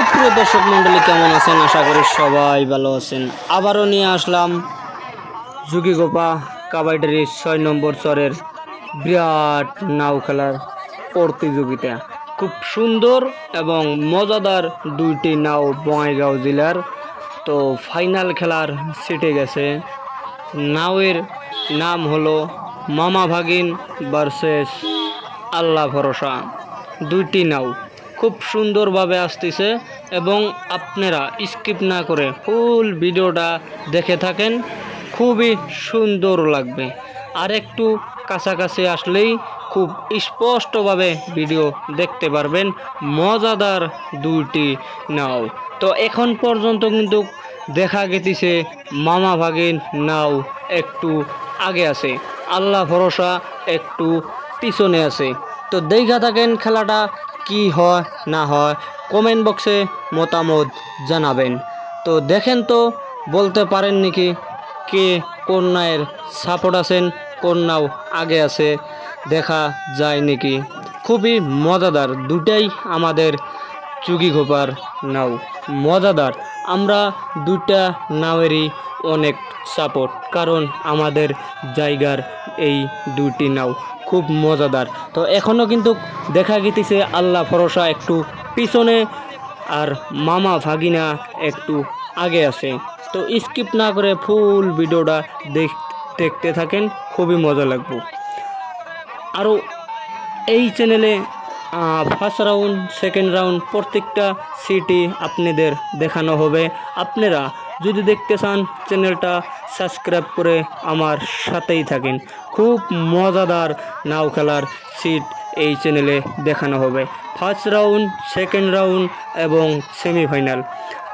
সুপ্রিয় দর্শক মণ্ডলী, কেমন আছেন? আশা করি সবাই ভালো আছেন। আবারও নিয়ে আসলাম যুগিগোপা কাবাডির ছয় নম্বর চরের বিরাট নাও খেলার প্রতিযোগিতা। খুব সুন্দর এবং মজাদার দুইটি নাও বঙ্গাইগাঁও জেলার। তো ফাইনাল খেলার সিটে গেছে। নাওয়ের নাম হলো মামা ভাগিন ভার্সেস আল্লাহ ভরসা। দুইটি নাও। খুব সুন্দরভাবে আসতেছে এবং আপনারা স্কিপ না করে ফুল ভিডিওটা দেখে থাকেন। খুবই সুন্দর লাগবে। আর একটু কাছাকাছি আসলেই খুব স্পষ্টভাবে ভিডিও দেখতে পারবেন। মজাদার দুইটি নাও। তো এখন পর্যন্ত কিন্তু দেখা গেছে মামা ভাগিন নাও একটু আগে আছে। আল্লাহ ভরসা একটু পিছনে আছে। তো দেখা থাকেন খেলাটা কি হয়, না হয় কমেন্ট বক্সে মতামত জানাবেন। তো দেখেন তো, বলতে পারেন নাকি কে কোন নায়ের সাপোর্ট আছেন কোন নাও আগে আছে, দেখা যায় নাকি? খুবই মজাদার, দুটাই আমাদের চুগি ঘোপার নাও। মজাদার, আমরা দুটা নাওয়েরই অনেক সাপোর্ট কারণ আমাদের জায়গার এই দুটি নাও খুব মজাদার। তো এখনও কিন্তু দেখা গেতেছে আল্লাহ ভরসা একটু পিছনে আর মামা ভাগিনা একটু আগে আছে। তো স্কিপ না করে ফুল ভিডিওটা দেখ দেখতে থাকেন, খুবই মজা লাগবে। আরও এই চ্যানেলে ফার্স্ট রাউন্ড সেকেন্ড রাউন্ড প্রত্যেকটা সিটি আপনাদের দেখানো হবে। আপনারা যদি দেখতে চান চ্যানেলটা সাবস্ক্রাইব করে আমার সাথেই থাকেন। খুব মজাদার নাও খেলার সিট এই চ্যানেলে দেখানো হবে। ফার্স্ট রাউন্ড সেকেন্ড রাউন্ড এবং সেমিফাইনাল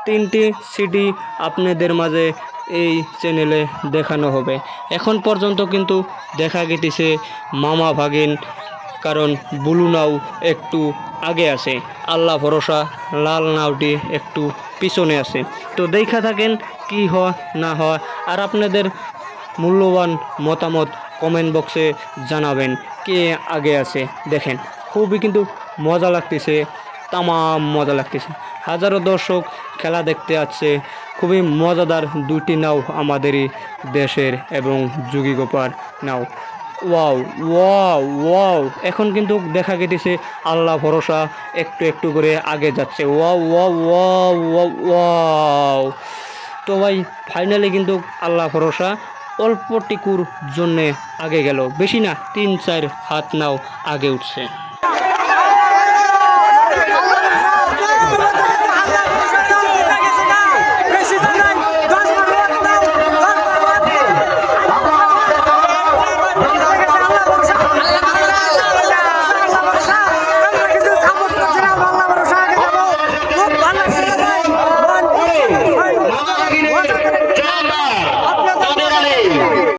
তিনটি সিটি আপনাদের মাঝে এই চ্যানেলে দেখানো হবে। এখন পর্যন্ত কিন্তু দেখা গেতেছে মামা ভাগিন, কারণ ব্লু নাও একটু আগে আছে আল্লাহ ভরসা, লাল নাওটি একটু পিছনে আছে। তো দেখা থাকেন কি হয়, না হয়, আর আপনাদের মূল্যবান মতামত কমেন্ট বক্সে জানাবেন কে আগে আছে। দেখেন, খুবই কিন্তু মজা লাগতেছে, তামাম মজা লাগতেছে। হাজারো দর্শক খেলা দেখতে আসছে, খুবই মজাদার দুটি নাও আমাদেরই দেশের এবং যুগি গোপার নাও। ওয়াও ওয়াও ওয়াও এখন কিন্তু দেখা গেতেছে আল্লাহ ভরসা, একটু একটু করে আগে যাচ্ছে। Wow wow wow wow wow তো ভাই ফাইনালি কিন্তু আল্লাহ ভরসা, অল্পটিকুর জন্যে আগে গেল। বেশি না, তিন চার হাত নাও আগে উঠছে।